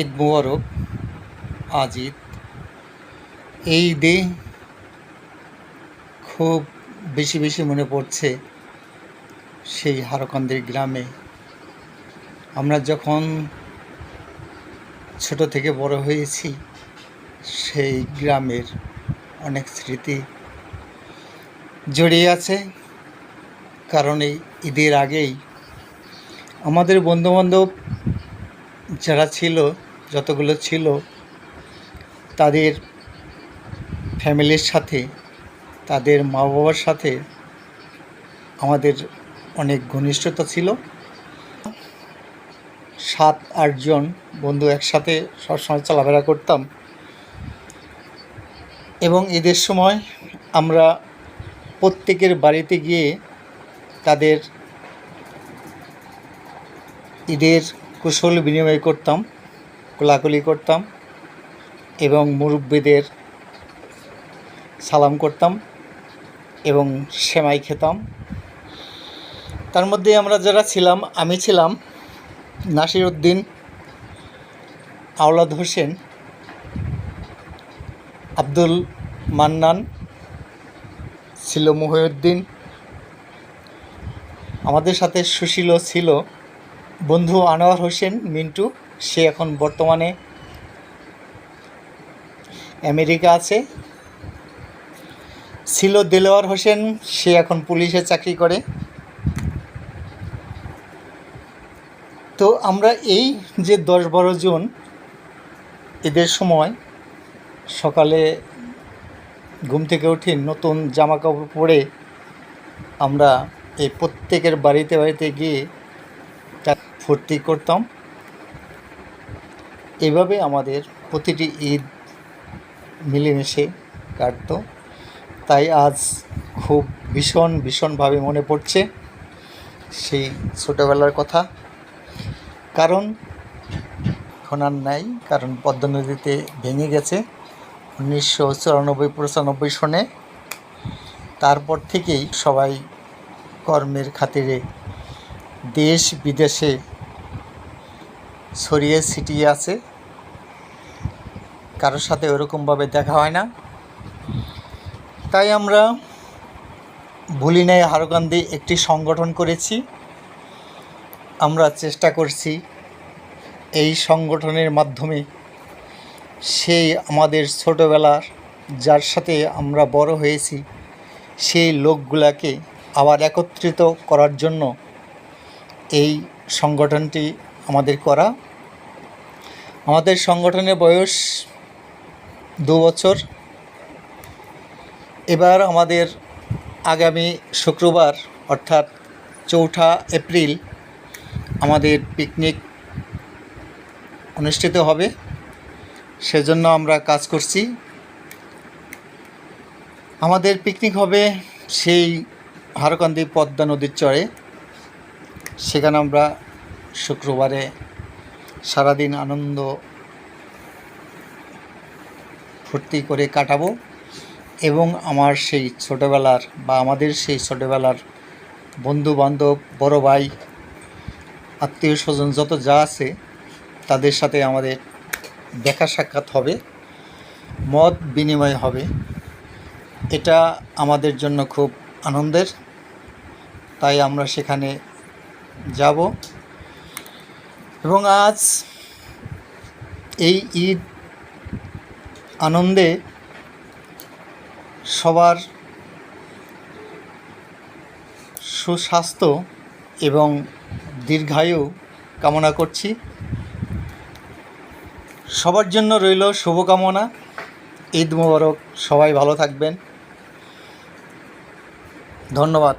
ঈদ মুবারক আজ ঈদ এই ঈদে খুব বেশি বেশি মনে পড়ছে সেই হারকান্দির গ্রামে। আমরা যখন ছোট থেকে বড় হয়েছি, সেই গ্রামের অনেক স্মৃতি জড়িয়ে আছে। কারণ এই ঈদের আগেই আমাদের বন্ধুবান্ধব যারা ছিল, যতগুলো ছিল, তাদের ফ্যামিলির সাথে, তাদের মা বাবার সাথে আমাদের অনেক ঘনিষ্ঠতা ছিল। সাত আটজন বন্ধু একসাথে সবসময় চলাফেরা করতাম। এবং ঈদের সময় আমরা প্রত্যেকের বাড়িতে গিয়ে তাদের ঈদের কুশল বিনিময় করতাম, কোলাকুলি করতাম এবং মুরব্বীদের সালাম করতাম এবং সেমাই খেতাম। তার মধ্যে আমরা যারা ছিলাম, আমি ছিলাম নাসির উদ্দিন আওলাদ হোসেন, আব্দুল মান্নান, ছিল মহিউদ্দিন। আমাদের সাথে সুশীলও ছিল। বন্ধু আনোয়ার হোসেন, মিন্টু, সে এখন বর্তমানে আমেরিকা আছে। ছিল দেলোয়ার হোসেন, সে এখন পুলিশে চাকরি করে। তো আমরা এই যে দশ বারো জন এদের সময় সকালে ঘুম থেকে উঠে নতুন জামা কাপড় পরে আমরা এই প্রত্যেকের বাড়িতে বাড়িতে গিয়ে ফুর্তি করতাম। এভাবে আমাদের প্রতিটি ঈদ মিলেমিশে কাটত। তাই আজ খুব ভীষণ, ভীষণভাবে মনে পড়ছে সেই ছোটোবেলার কথা। কারণ এখন আর নাই, কারণ পদ্মা নদীতে ভেঙে গেছে উনিশশো চুরানব্বই, পঁচানব্বই সনে। তারপর থেকেই সবাই কর্মের খাতিরে দেশ বিদেশে ছড়িয়ে ছিটিয়ে আছে। কারোর সাথে ওরকমভাবে দেখা হয় না। তাই আমরা ভুলি নাই হারকান্দি একটি সংগঠন করেছি। আমরা চেষ্টা করছি এই সংগঠনের মাধ্যমে সেই আমাদের ছোটোবেলার, যার সাথে আমরা বড় হয়েছি, সেই লোকগুলাকে আবার একত্রিত করার জন্য এই সংগঠনটি আমাদের করা। আমাদের সংগঠনের বয়স দু বছর। এবার আমাদের আগামী শুক্রবার, অর্থাৎ চৌঠা এপ্রিল, আমাদের পিকনিক অনুষ্ঠিত হবে। সেজন্য আমরা কাজ করছি। আমাদের পিকনিক হবে সেই হারকান্দি পদ্মা নদীর চরে। সেখানে আমরা শুক্রবারে সারাদিন আনন্দ ফুর্তি করে কাটাবো এবং আমার সেই ছোটোবেলার বা আমাদের সেই ছোটোবেলার বন্ধু বান্ধব বড় ভাই, আত্মীয় স্বজন যত যা আছে তাদের সাথে আমাদের দেখা সাক্ষাৎ হবে, মত বিনিময় হবে। এটা আমাদের জন্য খুব আনন্দের। তাই আমরা সেখানে যাব। এবং আজ এই ঈদ আনন্দে সবার সুস্বাস্থ্য এবং দীর্ঘায়ু কামনা করছি। সবার জন্য রইল শুভকামনা। ঈদ মোবারক, সবাই ভালো থাকবেন। ধন্যবাদ।